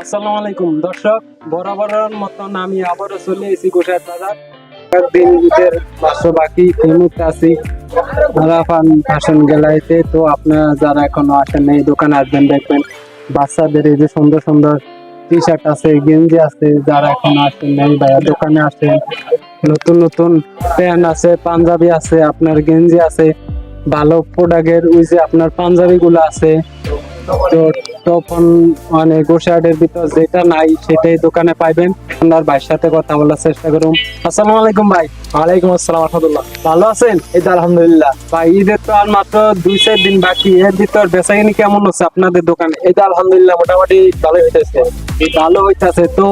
আসসালামু আলাইকুম। দর্শক, বরাবরের মতন আমি আবারও চলে গোসাইর বাজার। ঈদের বাকি মুহূর্তে আছি আরাফান ফ্যাশন গ্যালারিতে। তো আপনারা যারা এখনও আসেন আসবেন, দেখবেন বাচ্চাদের এই যে সুন্দর সুন্দর টি শার্ট আছে, গেঞ্জি আছে, যারা এখনও আসেন এই ভাইয়া দোকানে আসেন, নতুন নতুন প্যান্ট আছে, পাঞ্জাবি আছে, আপনার গেঞ্জি আছে, ভালো প্রোডাক্টের ওই যে আপনার পাঞ্জাবি গুলো আছে তো তখন মানে গোসাইডের ভিতর যেটা নাই সেটাই দোকানে পাইবেন। আপনার ভাইয়ের সাথে কথা বলার চেষ্টা করুন। আসসালামু আলাইকুম ভাই। ওয়ালাইকুম আসসালাম ভালো আছেন? এই তো আলহামদুলিল্লাহ। ভাই ঈদের তো আর মাত্র দুই চার দিন বাকি। এর ভিতর বেচাকিনি কেমন হচ্ছে আপনাদের দোকানে? এই তো আলহামদুলিল্লাহ মোটামুটি ভালোই হইতেছে। ভালো হইতাছে। তো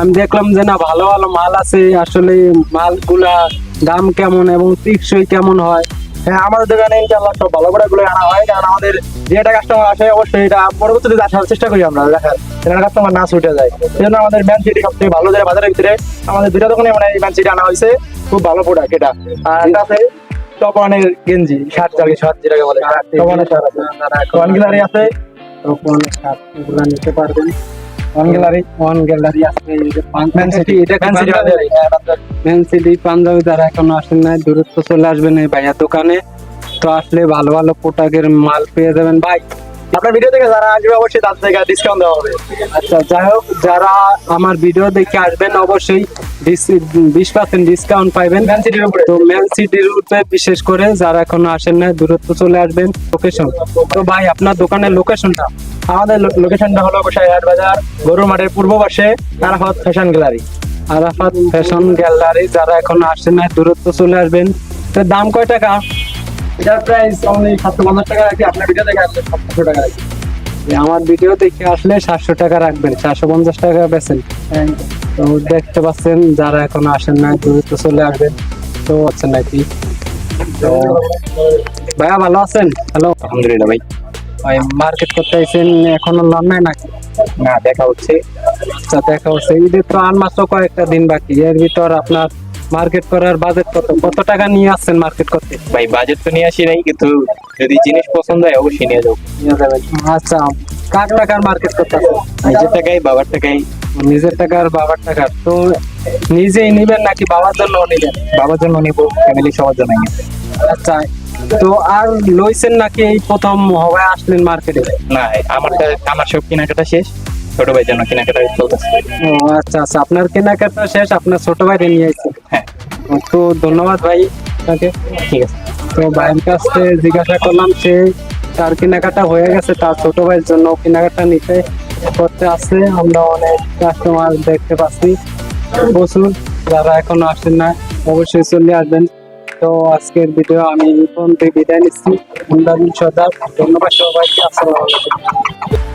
আমি দেখলাম যে না ভালো ভালো মাল আছে। আসলে মালগুলা দাম কেমন এবং টিকসই কেমন হয়? হ্যাঁ আমাদের দোকানে ইনশাআল্লাহ সব ভালো করে গুলো আনা হয়। কারণ আমাদের যেটা কাস্টমার আসে অবশ্যই এটা পরবর্তীতে আসার চেষ্টা করি আমরা দেখেন। যেন কাস্টমার না ছুটে যায়। সেই জন্য আমাদের ম্যান সিটি সবথেকে ভালো যায় বাজারের ভিতরে আমাদের দুটা দোকানে মানে ম্যান সিটি আনা হয়েছে। খুব ভালো প্রোডাক্ট এটা। আর এটা আছে টপ ওয়ানের গেঞ্জি শার্ট চালি শার্ট যেটাকে বলে। টপ ওয়ানের শার্ট আছে। ওয়ান গ্যালারি আছে। তখন এগুলা নিতে পারবেন। ওয়ান গ্যালারি ওয়ান গ্যালারি আছে এই যে পান- ম্যান সিটি এটা ম্যান সিটি পাঞ্জাবি যারা এখনও আসেন নাই দূরত্ব চলে আসবেন এই ভাইয়া দোকানে। তো আসলে ভালো ভালো পোটাকের মাল পেয়ে যাবেন। ভাই আপনার ভিডিও থেকে যারা আসবে অবশ্যই তাদের থেকে ডিসকাউন্ট দেওয়া হবে। আচ্ছা যাই হোক যারা আমার ভিডিও দেখে আসবেন অবশ্যই বিশ পার্সেন্ট ডিসকাউন্ট পাইবেন। ম্যান তো মেন সিটির উপরে বিশেষ করে যারা এখনও আসেন না দূরত্ব চলে আসবেন লোকেশন তো ভাই আপনার দোকানের লোকেশনটা আমাদের লোকেশনটা হলো গোসাইহাট বাজার গরুর মাঠের পূর্ব পাশে Arafat fashion gallery. Arafat fashion gallery যারা এখনও আসেন না দূরত্ব চলে আসবেন। তো দাম কয় টাকা? এটার প্রাইস অনলি সাতশো পঞ্চাশ টাকা রাখি আপনার ভিডিও দেখে আসলে সাতশো টাকা রাখি। আমার ভিডিও দেখে আসলে সাতশো টাকা রাখবেন সাতশো পঞ্চাশ টাকা বেছেন তো দেখতে পাচ্ছেন যারা এখনও আসেন না দ্রুত চলে আসবেন। তো আছেন নাকি? তো ভাইয়া ভালো আছেন? হ্যালো আলহামদুলিল্লাহ ভাই। ভাই মার্কেট করতে আইছেন এখনও নাই নাকি? না দেখা হচ্ছে। আচ্ছা দেখা হচ্ছে। ঈদের তো আর মাত্র কয়েকটা দিন বাকি এর ভিতর আপনার মার্কেট করার বাজেট কত? কত টাকা নিয়ে আসছেন মার্কেট করতে? ভাই বাজেট তো নিয়ে আসি নাই কিন্তু যদি জিনিস পছন্দ হয় অবশ্যই নিয়ে যাব। নিয়ে যাবেন আচ্ছা কার টাকার মার্কেট করতে আছেন নিজের টাকাই বাবার টাকাই। নিজের টাকার বাবার টাকা তো নিজেই নিবেন নাকি বাবার জন্য নিবেন? বাবার জন্য নিবো ফ্যামিলি সবার জন্য। আচ্ছা তো আর লইছেন নাকি এই প্রথম হওয়ায় আসলেন মার্কেটে না আমারটা আমার সব কেনাকাটা শেষ ছোট ভাইয়ের জন্য কেনাকাটা চলতেছে। ও আচ্ছা আচ্ছা আপনার কেনাকাটা শেষ আপনার ছোট ভাইরে নিয়ে আইছেন হ্যাঁ। তো ধন্যবাদ ভাই আপনাকে ঠিক আছে। তো ভাইয়ের কাছ জিজ্ঞাসা করলাম সে তার কেনাকাটা হয়ে গেছে তার ছোট ভাইয়ের জন্য কেনাকাটা নিতে করতে আসছে আমরা অনেক কাস্টমার দেখতে পাচ্ছি। প্রচুর, যারা এখনও আসেন না, অবশ্যই চলে আসবেন। তো আজকের ভিডিও আমি পর্যন্ত বিদায় নিচ্ছি। সর্দার ধন্যবাদ সবাইকে, আসসালামু আলাইকুম।